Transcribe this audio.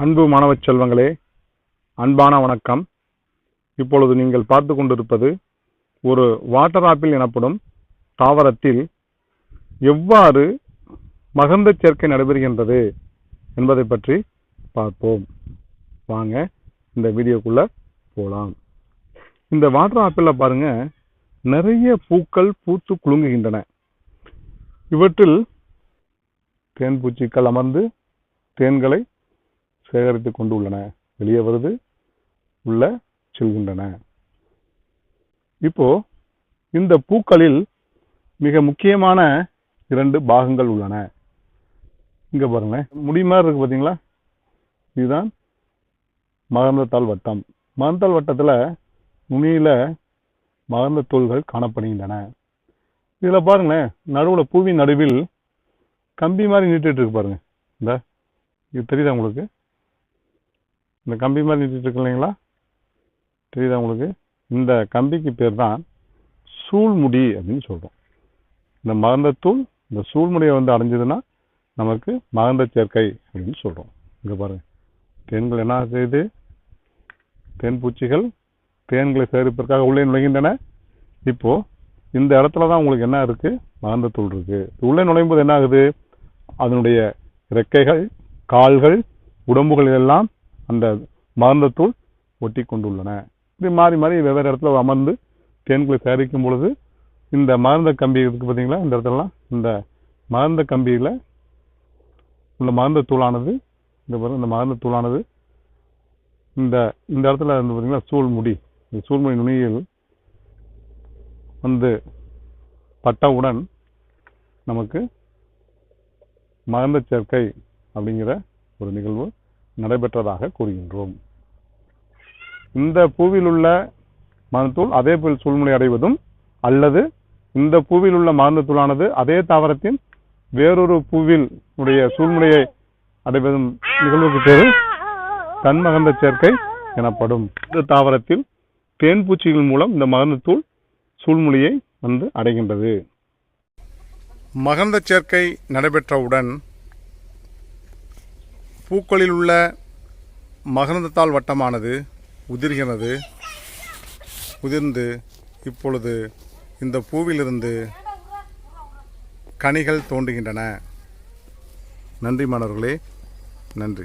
அன்பு மாணவச் செல்வங்களே அன்பான வணக்கம். இப்பொழுது நீங்கள் பார்த்து கொண்டிருப்பது ஒரு வாட்டர் ஆப்பிள் எனப்படும் தாவரத்தில் எவ்வாறு மகந்த சேர்க்கை நடைபெறுகின்றது என்பதை பற்றி பார்ப்போம். வாங்க இந்த வீடியோக்குள்ளே போகலாம் இந்த வாட்டர் ஆப்பிளில் பாருங்கள் நிறைய பூக்கள் பூத்து குலுங்குகின்றன. இவற்றில் தேன் பூச்சிகள் அமர்ந்து தேன்களை சேகரித்து கொண்டு உள்ளன. வெளியே வருது உள்ள செல்கின்றன. இப்போ இந்த பூக்களில் மிக முக்கியமான இரண்டு பாகங்கள் உள்ளன. இங்கே பாருங்க முடி மாதிரி இருக்குது பார்த்தீங்களா இதுதான் மகர்ந்தத்தாள் வட்டம். மகர்ந்தாள் வட்டத்தில் நுனியில் மகந்த தோள்கள் காணப்படுகின்றன. இதில் பாருங்களேன் நடுவில் பூவின் நடுவில் கம்பி மாதிரி நீட்டிட்டு இருக்கு பாருங்க. இந்த இது தெரியுதா உங்களுக்கு? இந்த கம்பி மாதிரி நீட்டிட்டு இருக்கு இல்லைங்களா? தெரியுதா உங்களுக்கு? இந்த கம்பிக்கு பேர் தான் சூழ்முடி அப்படின்னு சொல்கிறோம் இந்த மகந்தத்தூள் இந்த சூழ்முடியை வந்து அடைஞ்சதுன்னா நமக்கு மகந்த சேர்க்கை அப்படின்னு சொல்கிறோம் இங்கே பாருங்கள் தேன்கள் என்ன செய்யுது? தேன் பூச்சிகள் தேன்களை சேகரிப்பதற்காக உள்ளே நுழைகின்றன. இப்போது இந்த இடத்துல தான் உங்களுக்கு என்ன இருக்குது மகந்தத்தூள் இருக்குது உள்ளே நுழையும் போது என்ன ஆகுது? அதனுடைய ரெக்கைகள் கால்கள் உடம்புகள் எல்லாம் அந்த மருந்தத்தூள் ஒட்டி கொண்டுள்ளன இது மாறி மாறி வெவ்வேறு இடத்துல அமர்ந்து தேன்களை சேகரிக்கும் பொழுது இந்த மருந்த கம்பி இருக்குது பார்த்தீங்களா இந்த இடத்துலலாம் இந்த மருந்த கம்பியில் உள்ள மருந்தத்தூளானது தூளானது இந்த பாருங்க இந்த மகந்த தூளானது இந்த இந்த இடத்துல வந்து பார்த்தீங்கன்னா சூழ்முடி இந்த சூழ்முடி நுனியில் வந்து பட்டவுடன் நமக்கு மருந்த சேர்க்கை அப்படிங்கிற ஒரு நிகழ்வு நடைபெற்றதாக கூறுகின்றோம். இந்த பூவில் உள்ள மகந்தூள் அதே போல் சூழ்முனை அடைவதும் அல்லது இந்த பூவில் உள்ள மகந்தத்தூளானது அதே தாவரத்தின் வேறொரு பூவில் உடைய சூழ்முனையை அடைவதும் நிகழ்வுக்கு பேரு தன்மகந்த சேர்க்கை எனப்படும். இந்த தாவரத்தில் தேன் பூச்சிகள் மூலம் இந்த மகந்தத்தூள் சூழ்மொழியை வந்து அடைகின்றது. மகந்த சேர்க்கை நடைபெற்றவுடன் பூக்களில் உள்ள மகரந்தத்தாள் வட்டமானது உதிர்கிறது. உதிர்ந்து இப்பொழுது இந்த பூவிலிருந்து கனிகள் தோன்றுகின்றன. நன்றி மாணவர்களே. நன்றி.